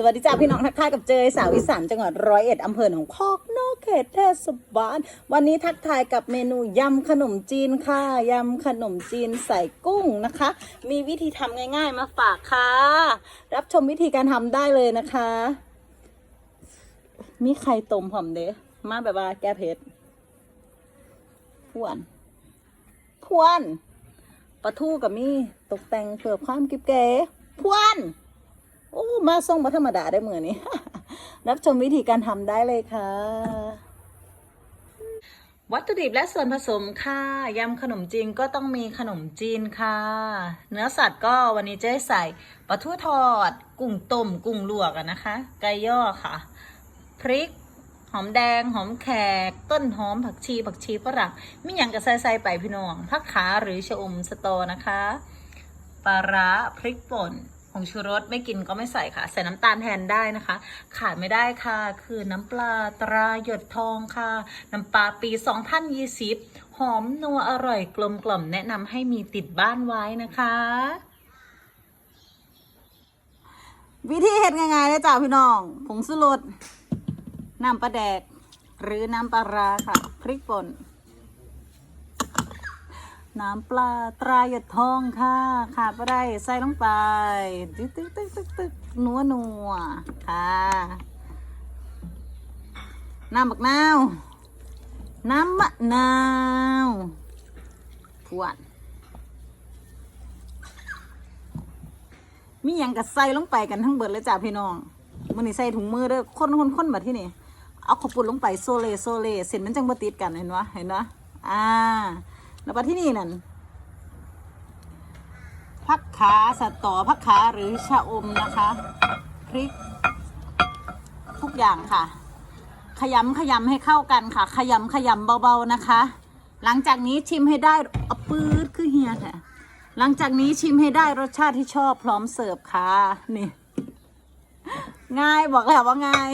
สวัสดีจ้าพี่น้องทักทายกับเจยสาวอีสานจังหวัดร้อยเอ็ดอำเภอหนองพอกนอกเขตเทศบาลวันนี้ทักทายกับเมนูยำขนมจีนค่ะยำขนมจีนใส่กุ้งนะคะ มีวิธีทำง่ายๆมาฝากค่ะ รับชมวิธีการทำได้เลยนะคะ มีไข่ต้มหอมเด้มาแบบว่าแก้เผ็ดพวนพวนปลาทูกับมีตกแต่งเพื่อความกิบเก๋พวน โอ้มาส่งมาธรรมดาได้เหมือนนี้ รับชมวิธีการทำได้เลยค่ะ วัตถุดิบและส่วนผสมค่ะยำขนมจีนก็ต้องมีขนมจีนค่ะ เนื้อสัตว์ก็วันนี้จะให้ใส่ปลาทูทอด กุ้งต้มกุ้งลวกนะคะ ไก่ย่อค่ะ พริกหอมแดงหอมแขก ต้นหอมผักชีผักชีฝรั่งมีอย่างกับใส่ใส่ไปพี่น้องผักขาหรือชะอมสตอนะคะปลาร้าพริกป่น งชูรสไม่กินก็ไม่ใส่ค่ะ ใส่น้ำตาลแทนได้นะคะ ขาดไม่ได้ค่ะ คือน้ำปลาตราหยดทองค่ะ น้ำปลาปี 2020 หอมนัวอร่อยกลมกล่อมแนะนำให้มีติดบ้านไว้นะคะ วิธีเห็ดง่ายๆเลยจ้าพี่น้อง ผงสุรสน้ำปลาแดก หรือน้ำปลาร้าค่ะ พริกป่น น้ำปลาตราหยดทองค่ะขาดไม่ได้ใส่ลงไปตึกตึกตึกตึกตึกนัวนัวค่ะน้ำบักนาวน้ำมะนาวพวนมีหยังกับใส่ลงไปกันทั้งเบิดเลยจ้าพี่น้องมันนี่ใส่ถุงมือเด้อคนคนคนแบบที่นี่เอาขาวปุ่นลงไปโซเลโซเลเส้นมันจังบ่ติดกันเห็นวะเห็นวะอ่า แล้วมาที่นี่นั่นพักขาสตอพักขาหรือชะอมนะคะพริก ทุกอย่างค่ะ ขยำขยำให้เข้ากันค่ะ ขยำขยำเบาๆนะคะ หลังจากนี้ชิมให้ได้อปื๊ดคือเฮียแท้หลังจากนี้ชิมให้ได้รสชาติที่ชอบพร้อมเสิร์ฟค่ะนี่ง่ายบอกแล้วว่าง่าย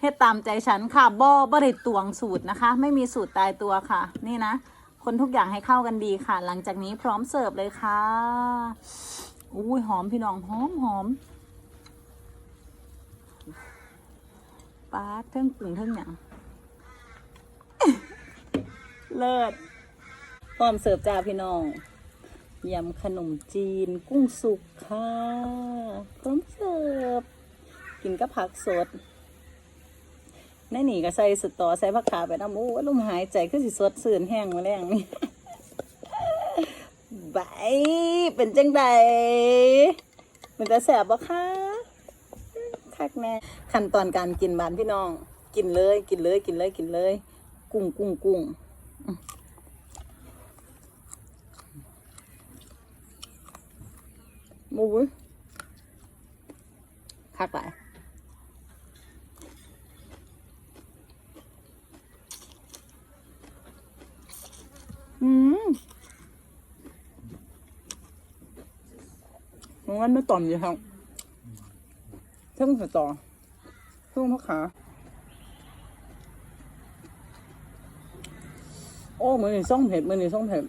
เฮ็ดตามใจฉันค่ะบ่บ่ได้ตวงสูตรนะคะ ไม่มีสูตรตายตัวค่ะ นี่นะ คนทุกอย่างให้เข้ากันดีค่ะ หลังจากนี้พร้อมเสิร์ฟเลยค่ะ อุ้ยหอมพี่น้องหอมหอมปาเทิงปึงเทิงหยังเลิศพร้อมเสิร์ฟจ้าพี่น้องยำขนมจีนกุ้งสุกค่ะ พร้อมเสิร์ฟ กินกับผักสด ในนี่ก็ใส่สตอใส่ผักขาไปน้ำโอ้ลมหายใจคือสิสดสื่นแห้งมาแรงนี่บายเป็นจังใดเป็นแต่แสบบ่คะคักแน่ขั้นตอนการกินบานพี่น้อง กินเลย กินเลย กินเลย กินเลย กุ้งกุ้งกุ้งมูคักหลาย อืม มันไม่ต่อมอยู่ครับเท่งสตอเท่งพักขาโอ้เหมือนี่ส่องเผ็ดเหมือนี่ส่องเผ็ด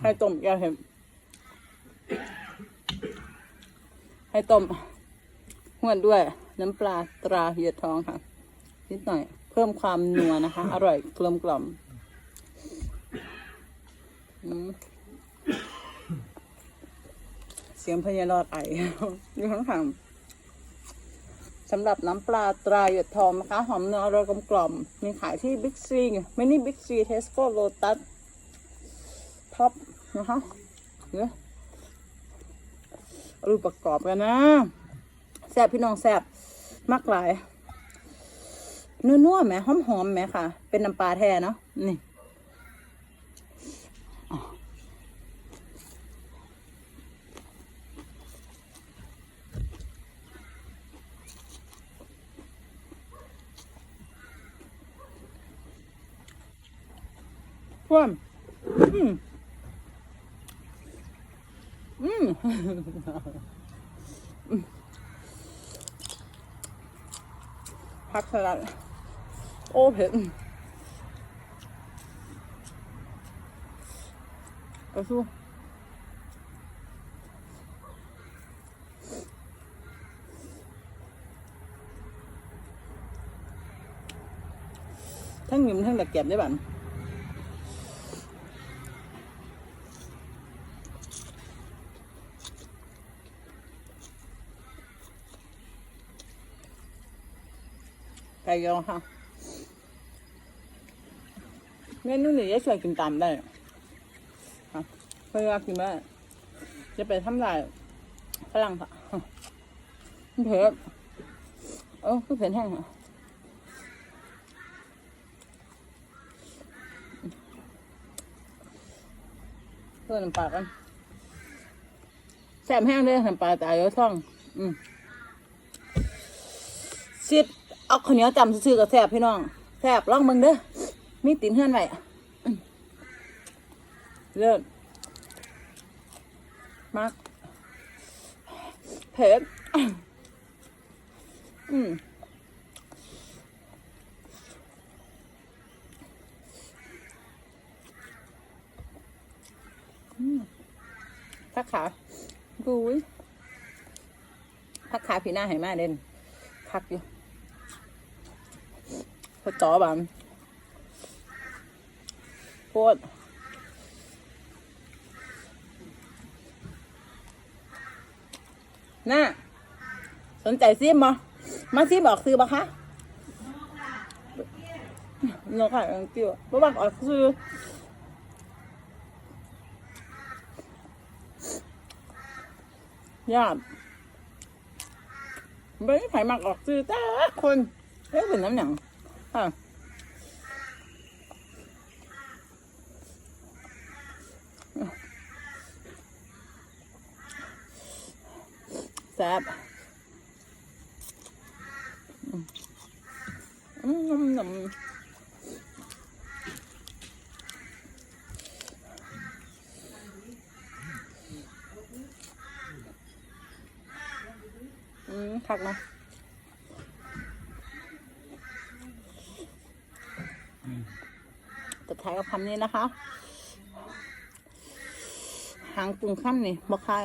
ให้ต้มแกงเห็ด ให้ต้มหวนด้วยน้ำปลาตราเหียดทองค่ะ นิดหน่อย เพิ่มความนัวนะคะ อร่อยกลมกล่อมเสียงพญารอดไออยู่ข้างทางสำหรับน้ำปลาตราหยดทองนะคะ หอมนัวอร่อยกลมกล่อม มีขายที่บิ๊กซีมินิบิ๊กซีเทสโก้โลตัสท็อปนะคะเดี๋ยอา ดูปประกอบกันนะแซ่บพี่น้องแซ่บมากหลายนัวๆแหมหอมๆแหมค่ะ เป็นน้ำปลาแท้เนาะนี่พ่วม อืมอืมอผักสลัดโอ้เผ็ดกระสู้ทั้งหยิมทั้งตะเกียบได้บ้าน ก่ยอค่ะเมนูนี้ยายช่วยกินตามได้ค่ะเพื่อกินไม่ได้จะไปทำลายฝรั่งค่ะเผ็ดเออคือเผ็ดแห้งอะเพื่อน้ำปลากันแซ่บแห้งเลยน้ำปลาตายเยอะท่อง อืมซิด เอาข้าวเหนียวจำซื้อๆกับแซ่บพี่น้องแซ่บลองเบิ่งเด้อมีตีนเฮือนไว้เลิศมากเผ็ดอืมผักขาดูยผักขาพี่หน้าให้มาเด่นคักอยู่ พอจอบามโคตรน่าสนใจซิมบ่มาซิมออกซื้อบ่คะนกค่ะอังกิ้วบ่บักออกซื้อยอดไม่ได้ไผมักออกซื้อจ้าคนเอ๊ะเป็นน้ำหนังอะ แซ่บอืมอืมอืมอืมคักเนาะตัดท้ายกับคำนี้นะคะ หางปึงค่ำนี่บ่คาย